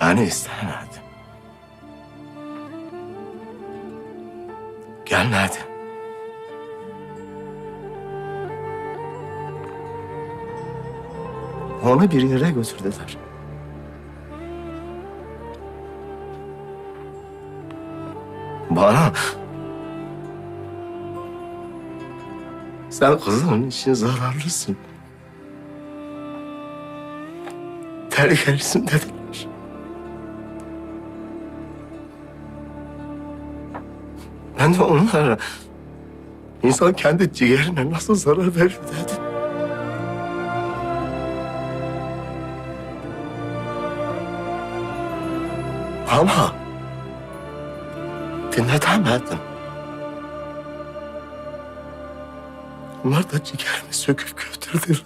Beni istemedi. Gelmedi. Onu bir yere götürdüler. Bana sen kızımın için zararlısın. Tehlikelisin dediler. Ben de onlara insan kendi ciğerine nasıl zarar verir dedim. Ama dinletemedim. Onlar da ciğerimi söküp götürdüler.